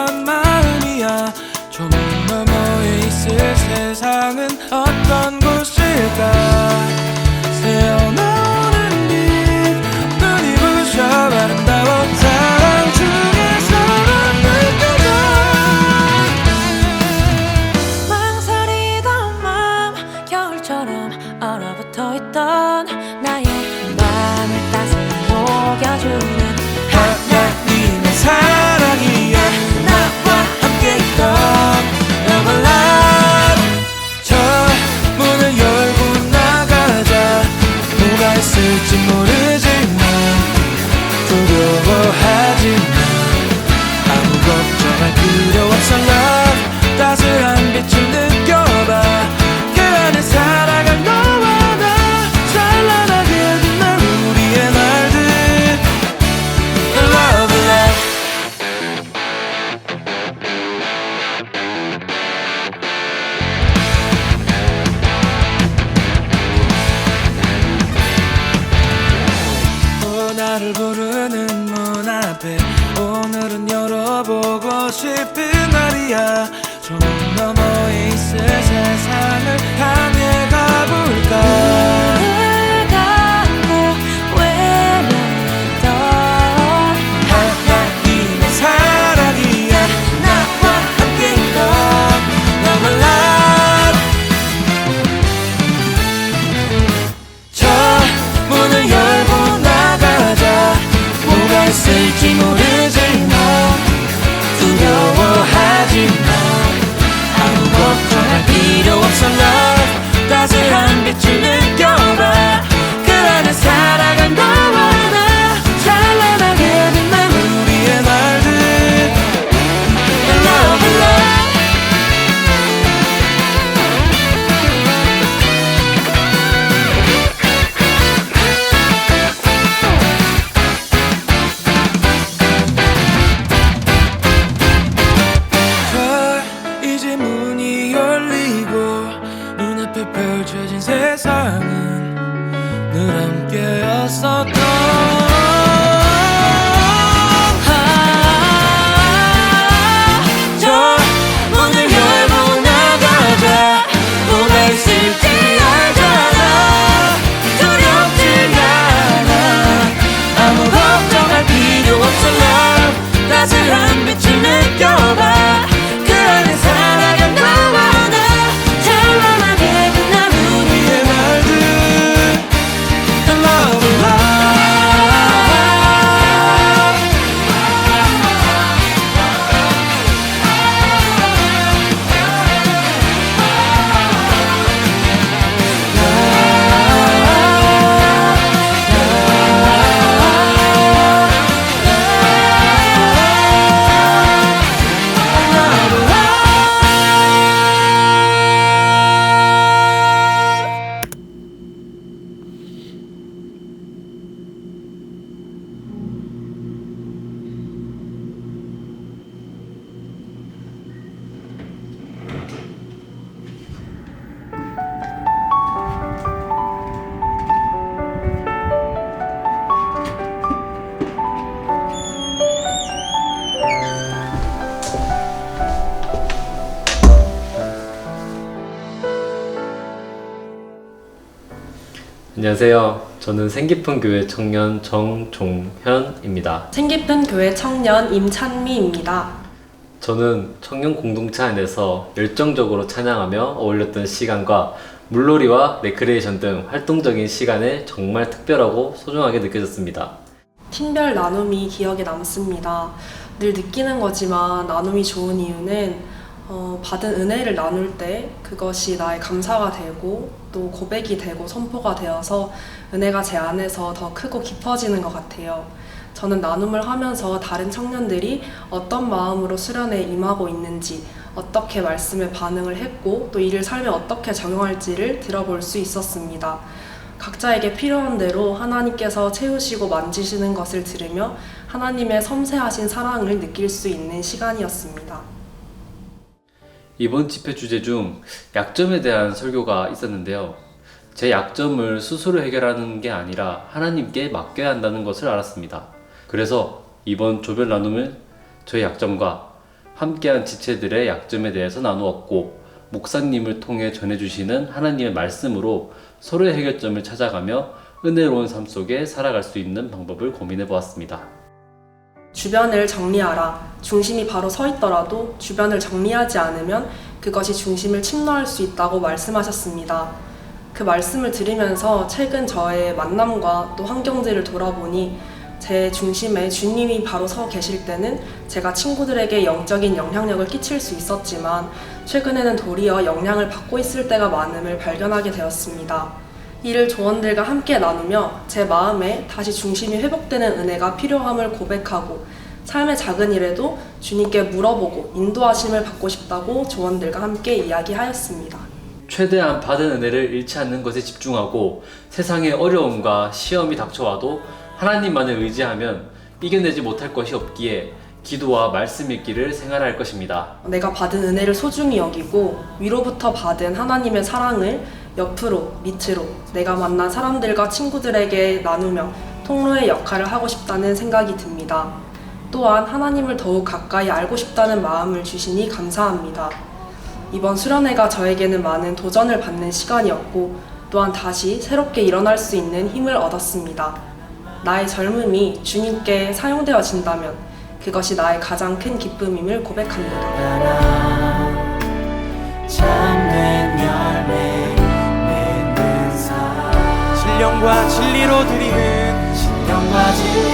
따스한 마음이야. 조명 너머에 있을 세상은 어떤 곳일까? 새어나오는 빛 눈이 부셔 아름다워 사랑 중에서만 느껴져 망설이던 마음 겨울처럼 얼어붙어 있던 나의 마음을 따스히 녹여주는 하 나를 부르는 문 앞에 오늘은 열어보고 싶은 날이야. 조금 너머에 있을 세상을 펼쳐진 세상은 늘 함께였었던 안녕하세요. 저는 생기픈 교회 청년 정종현입니다. 생기픈 교회 청년 임찬미입니다. 저는 청년 공동체 안에서 열정적으로 찬양하며 어울렸던 시간과 물놀이와 레크레이션 등 활동적인 시간에 정말 특별하고 소중하게 느껴졌습니다. 팀별 나눔이 기억에 남습니다. 늘 느끼는 거지만 나눔이 좋은 이유는 어, 받은 은혜를 나눌 때 그것이 나의 감사가 되고 또 고백이 되고 선포가 되어서 은혜가 제 안에서 더 크고 깊어지는 것 같아요. 저는 나눔을 하면서 다른 청년들이 어떤 마음으로 수련에 임하고 있는지, 어떻게 말씀에 반응을 했고, 또 이를 삶에 어떻게 적용할지를 들어볼 수 있었습니다. 각자에게 필요한 대로 하나님께서 채우시고 만지시는 것을 들으며 하나님의 섬세하신 사랑을 느낄 수 있는 시간이었습니다. 이번 집회 주제 중 약점에 대한 설교가 있었는데요. 제 약점을 스스로 해결하는 게 아니라 하나님께 맡겨야 한다는 것을 알았습니다. 그래서 이번 조별 나눔은 저의 약점과 함께한 지체들의 약점에 대해서 나누었고 목사님을 통해 전해주시는 하나님의 말씀으로 서로의 해결점을 찾아가며 은혜로운 삶 속에 살아갈 수 있는 방법을 고민해 보았습니다. 주변을 정리하라. 중심이 바로 서 있더라도 주변을 정리하지 않으면 그것이 중심을 침노할 수 있다고 말씀하셨습니다. 그 말씀을 들으면서 최근 저의 만남과 또 환경들을 돌아보니 제 중심에 주님이 바로 서 계실 때는 제가 친구들에게 영적인 영향력을 끼칠 수 있었지만 최근에는 도리어 영향을 받고 있을 때가 많음을 발견하게 되었습니다. 이를 조언들과 함께 나누며 제 마음에 다시 중심이 회복되는 은혜가 필요함을 고백하고 삶의 작은 일에도 주님께 물어보고 인도하심을 받고 싶다고 조언들과 함께 이야기하였습니다. 최대한 받은 은혜를 잃지 않는 것에 집중하고 세상의 어려움과 시험이 닥쳐와도 하나님만을 의지하면 이겨내지 못할 것이 없기에 기도와 말씀 읽기를 생활할 것입니다. 내가 받은 은혜를 소중히 여기고 위로부터 받은 하나님의 사랑을 옆으로 밑으로 내가 만난 사람들과 친구들에게 나누며 통로의 역할을 하고 싶다는 생각이 듭니다. 또한 하나님을 더욱 가까이 알고 싶다는 마음을 주시니 감사합니다. 이번 수련회가 저에게는 많은 도전을 받는 시간이었고 또한 다시 새롭게 일어날 수 있는 힘을 얻었습니다. 나의 젊음이 주님께 사용되어진다면 그것이 나의 가장 큰 기쁨임을 고백합니다. 신령과 진리로 드리는 신령과 진리.